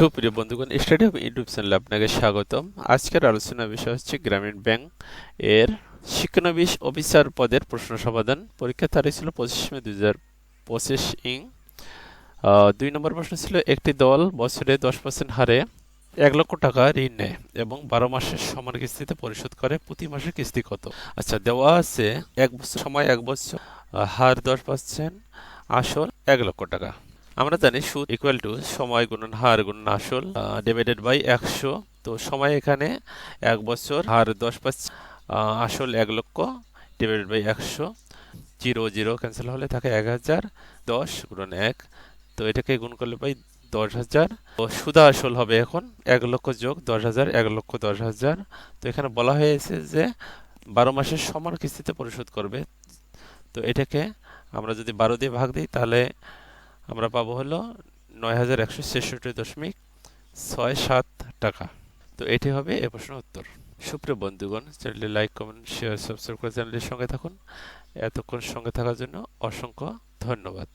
সুপ্রিয় বন্ধুগণ, study of YouTube চ্যানেলে আপনাকে স্বাগতম। আজকের আলোচনা বিষয় হচ্ছে গ্রামীণ ব্যাংক এর শিক্ষানবিশ অফিসার পদের প্রশ্ন সমাধান। পরীক্ষার তারিখ ছিল পঁচিশ মে দুই হাজার পঁচিশ ইং। দুই নম্বর প্রশ্ন ছিল, একটি দল বছরে দশ পার্সেন্ট হারে এক লক্ষ টাকা ঋণ নেয় এবং বারো মাসের সমান কিস্তিতে পরিশোধ করে, প্রতি মাসে কিস্তি কত? আচ্ছা দেওয়া আছে এক বছর সময়, এক বছর হার দশ পার্সেন্ট, আসল এক লক্ষ টাকা। আমরা জানি সুদ ইকুয়াল টু সময় গুণন হার গুণন আসল ডিভাইডেড বাই একশো। তো সময় এখানে এক বছর, হার দশ পার্সেন্ট আসল এক লক্ষ ডিভাইডেড বাই একশো। জিরো জিরো ক্যান্সেল হলে থাকে এক হাজার, দশ গুণন এক। তো এটাকে গুণ করলে পাই দশ হাজার। তো সুদা আসল হবে এখন এক লক্ষ যোগ দশ হাজার, এক লক্ষ দশ হাজার। তো এখানে বলা হয়েছে যে বারো মাসের সমান কিস্তিতে পরিশোধ করবে। তো এটাকে আমরা যদি বারো দিয়ে ভাগ দিই তাহলে আমরা পাবো হলো নয় হাজার একশো ছেষট্টি দশমিক ছয় সাত টাকা। তো এটি হবে এ প্রশ্ন উত্তর। সুপ্রিয় বন্ধুগণ, চ্যানেলটি লাইক, কমেন্ট, শেয়ার, সাবস্ক্রাইব করে চ্যানেলটির সঙ্গে থাকুন। এতক্ষণ সঙ্গে থাকার জন্য অসংখ্য ধন্যবাদ।